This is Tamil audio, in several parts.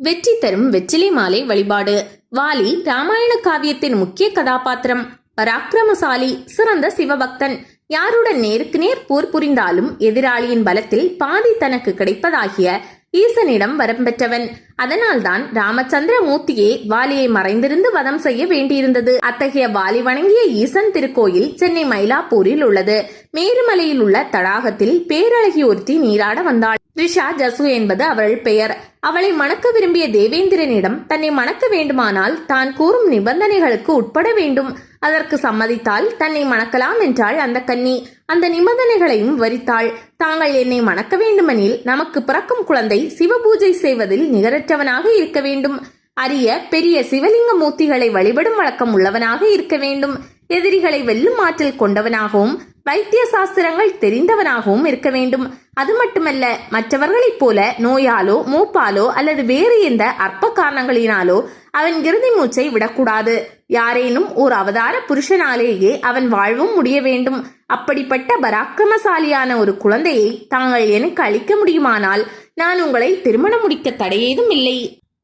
வெற்றி தரும் வெற்றிலை மாலை வழிபாடு. வாலி ராமாயண காவியத்தின் முக்கிய கதாபாத்திரம். பராக்கிரமசாலி சிறந்த சிவபக்தன். யாருடன் நேருக்கு நேர் போர் புரிந்தாலும் எதிராளியின் பலத்தில் பாதி தனக்கு கிடைப்பதாகிய ஈசனிடம் வரம் பெற்றவன். அதனால்தான் ராமச்சந்திர மூர்த்தியே வாலியை மறைந்திருந்து வதம் செய்ய வேண்டியிருந்தது. அத்தகைய வாலி வணங்கிய ஈசன் திருக்கோயில் சென்னை மயிலாப்பூரில் உள்ளது. மேருமலையில் உள்ள தடாகத்தில் பேரழகி ஒருத்தி நீராட வந்தாள். ரிஷா ஜசு என்பது அவள் பெயர். அவளை மணக்க விரும்பிய தேவேந்திரனிடம் தன்னை மணக்க வேண்டுமானால் தான் கூறும் நிபந்தனைகளுக்கு உட்பட வேண்டும். அதற்கு சம்மதித்தால் தன்னை மணக்கலாம் என்றாள் அந்த கன்னி. அந்த நிபந்தனைகளையும் வரித்தாள். தாங்கள் என்னை மணக்க வேண்டுமெனில் நமக்கு பிறக்கும் குழந்தை சிவபூஜை செய்வதில் நிகரற்றவனாக இருக்க வேண்டும். அரிய பெரிய சிவலிங்க மூர்த்திகளை வழிபடும் வழக்கம் உள்ளவனாக இருக்க வேண்டும். எதிரிகளை வெல்லும் ஆற்றல் கொண்டவனாகவும் வைத்திய சாஸ்திரங்கள் தெரிந்தவனாகவும் இருக்க வேண்டும். அது மட்டுமல்ல மற்றவர்களைப் போல நோயாலோ மூப்பாலோ அல்லது வேறு எந்த அற்ப காரணங்களினாலோ அவன் இறுதி மூச்சை விடக்கூடாது. யாரேனும் ஒரு அவதார புருஷனாலேயே அவன் வாழ்வும் முடிய வேண்டும். அப்படிப்பட்ட பராக்கிரமசாலியான ஒரு குழந்தையை தாங்கள் எனக்கு அளிக்க முடியுமானால் நான் உங்களை திருமணம் முடிக்க தடையேதும் இல்லை.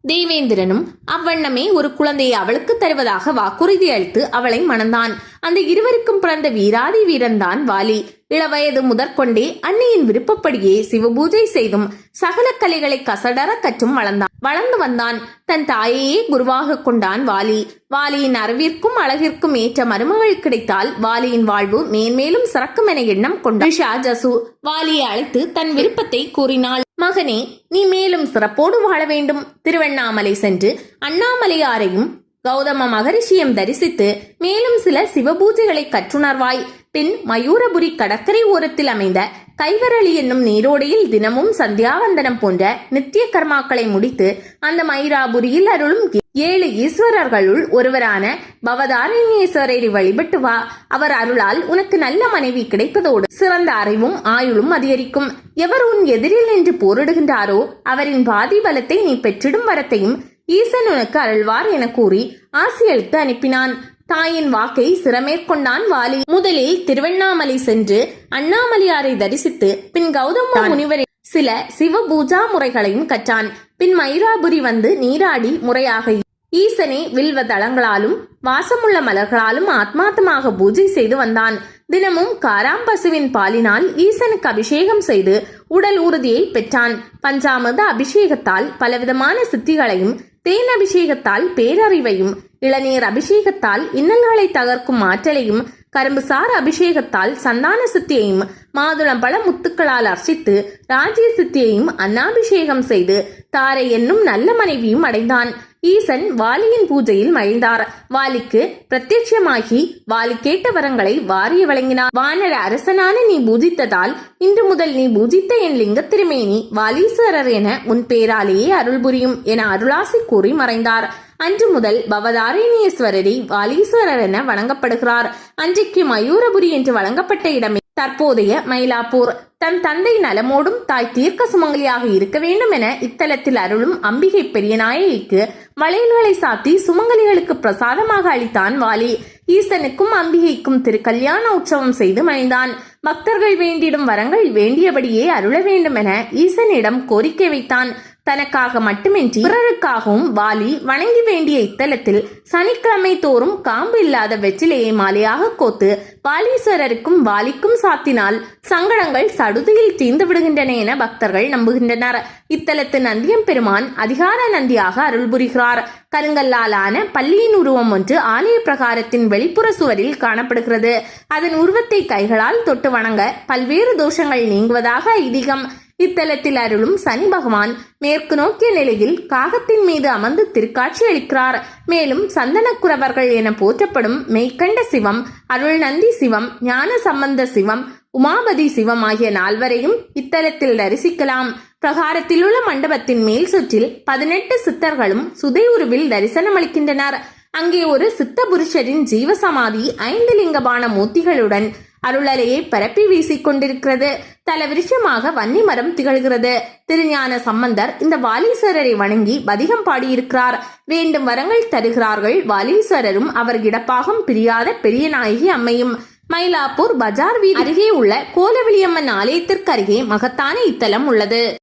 தேவேந்திரனும் அவ்வண்ணமே ஒரு குழந்தையை அவளுக்கு தருவதாக வாக்குறுதி அளித்து அவளை மணந்தான். அந்த இருவருக்கும் பிறந்த வீராதி வீரன்தான் வாலி. இளவயது முதற்கொண்டே அன்னையின் விருப்பப்படியே சிவபூஜை செய்தும் சகல கலைகளை கசடர கற்றும் வளர்ந்தான். வளர்ந்து வந்தான். தன் தாயையே குருவாக கொண்டான் வாலி. வாலியின் அறிவிற்கும் அழகிற்கும் ஏற்ற மருமகள் கிடைத்தால் வாலியின் வாழ்வு மேன்மேலும் சிறக்கும் என எண்ணம் கொண்டான். ஷாஜசு வாலியை அழைத்து தன் விருப்பத்தை கூறினாள். மகனே நீ மேலும் சிறப்போடு வாழ வேண்டும். திருவண்ணாமலை சென்று அண்ணாமலையாரையும் கௌதம மகரிஷியம் தரிசித்து மேலும் சில சிவபூஜைகளை கற்றுணர்வாய். பின் மயூரபுரி கடற்கரை ஓரத்தில் அமைந்த கைவரளி என்னும் நீரோடையில் தினமும் சந்தியாவந்தனம் போன்ற நித்திய கர்மாக்களை முடித்து அந்த மயிராபுரியில் அருளும் ஏழு ஈஸ்வரர்களுள் ஒருவரான பவதாரண்யேஸ்வரரை வழிபட்டு வா. அவர் அருளால் உனக்கு நல்ல மனைவி கிடைப்பதோடு சிறந்த அறிவும் ஆயுளும் அதிகரிக்கும். எவர் உன் எதிரில் நின்று போரிடுகின்றாரோ அவரின் பாதி பலத்தை நீ பெற்றிடும் வரத்தையும் ஈசன் உனக்கு அருள்வார் என கூறி ஆசியளித்து அனுப்பினான். தாயின் வாக்கை சிறமேற்கொண்டான் வாலி. முதலில் திருவண்ணாமலை சென்று அண்ணாமலையாரை தரிசித்து பின் கௌதம முனிவரின் சில சிவ பூஜா முறைகளையும் கற்றான். பின் மயிராபுரி வந்து நீராடி முறையாக ஈசனை வில்வ தளங்களாலும் வாசமுள்ள மலர்களாலும் ஆத்மார்த்தமாக பூஜை செய்து வந்தான். தினமும் காராம்பசுவின் பாலினால் ஈசனுக்கு அபிஷேகம் செய்து உடல் உறுதியை பெற்றான். பஞ்சாமத அபிஷேகத்தால் பலவிதமான சித்திகளையும் தேன் அபிஷேகத்தால் பேரறிவையும் இளநீர் அபிஷேகத்தால் இன்னல்களை தகர்க்கும் ஆற்றலையும் கரும்புசார் அபிஷேகத்தால் சந்தான சித்தியையும் மாதுளம் பல முத்துக்களால் அர்ச்சித்து ராஜ்ய சித்தியையும் அன்னாபிஷேகம் செய்து தாரை என்னும் நல்ல மனைவியும் அடைந்தான். ஈசன் வாலியின் பூஜையில் மகிழ்ந்தார். வாலிக்கு பிரத்யட்சமாகி வாலி கேட்ட வரங்களை வாரிய வழங்கினார். வானர அரசனான நீ பூஜித்ததால் இன்று முதல் நீ பூஜித்த என் லிங்க திருமேனி வாலீஸ்வரர் என உன் பேராலேயே அருள் புரியும் என அருளாசி கூறி மறைந்தார். அன்று முதல் பவதாரண்யேஸ்வரரை வாலீஸ்வரர் என வணங்கப்படுகிறார். அன்றைக்கு மயூரபுரி என்று வழங்கப்பட்ட இடமே தற்போதைய மயிலாப்பூர். தன் தந்தை நலமோடும் தாய் தீர்க்க சுமங்கலியாக இருக்க வேண்டும் என இத்தலத்தில் அருளும் அம்பிகை பெரிய நாயகிக்கு வளையல்களை சாத்தி சுமங்கலிகளுக்கு பிரசாதமாக அளித்தான் வாலி. ஈசனுக்கும் அம்பிகைக்கும் திருக்கல்யாண உற்சவம் செய்து மணிந்தான் பக்தர்கள் வேண்டிடும் வரங்கள் வேண்டியபடியே அருள வேண்டும் என ஈசனிடம் கோரிக்கை வைத்தான். தனக்காக மட்டுமின்றி பிறருக்காகவும் வாலி வணங்கி வேண்டிய இத்தலத்தில் சனிக்கிழமை தோறும் காம்பு இல்லாத வெற்றிலையை மாலையாக கோத்து பாலீஸ்வரருக்கும் வாலிக்கும் சாத்தினால் சங்கடங்கள் சடுதியில் தீர்ந்து விடுகின்றன என பக்தர்கள் நம்புகின்றனர். இத்தலத்து நந்தியம் பெருமான் அதிகார நந்தியாக அருள் புரிகிறார். கருங்கல்லாலான பள்ளியின் உருவம் ஒன்று ஆலய பிரகாரத்தின் வெளிப்புற சுவரில் காணப்படுகிறது. அதன் உருவத்தை கைகளால் தொட்டு வணங்க பல்வேறு தோஷங்கள் நீங்குவதாக ஐதீகம். இத்தலத்தில் அருளும் சனி பகவான் மேற்கு நோக்கிய நிலையில் காகத்தின் மீது அமர்ந்து திருக்காட்சி அளிக்கிறார் மேலும் சந்தனக்குறவர்கள் என போற்றப்படும் மெய்கண்ட சிவம் அருள் நந்தி சிவம் ஞான சம்பந்த சிவம் உமாபதி சிவம் ஆகிய நால்வரையும் இத்தலத்தில் தரிசிக்கலாம். பிரகாரத்தில் உள்ள மண்டபத்தின் மேல் சுற்றில் பதினெட்டு சித்தர்களும் சுதை உருவில் தரிசனமளிக்கின்றனர். அங்கே ஒரு சித்த புருஷரின் ஜீவசமாதி ஐந்து லிங்கமான மூர்த்திகளுடன் அருளலையை பரப்பி வீசிக் கொண்டிருக்கிறது தலவிருஷமாக வன்னி மரம் திகழ்கிறது. திருஞான சம்பந்தர் இந்த வாலீஸ்வரரை வணங்கி பதிகம் பாடியிருக்கிறார். வேண்டும் வரங்கள் தருகிறார்கள். வாலீஸ்வரரும் அவர் இடப்பாகம் பிரியாத பெரிய நாயகி அம்மையும். மயிலாப்பூர் பஜார் வீதி அருகே உள்ள கோலவிலியம்மன் ஆலயத்திற்கு அருகே மகத்தான இத்தலம் உள்ளது.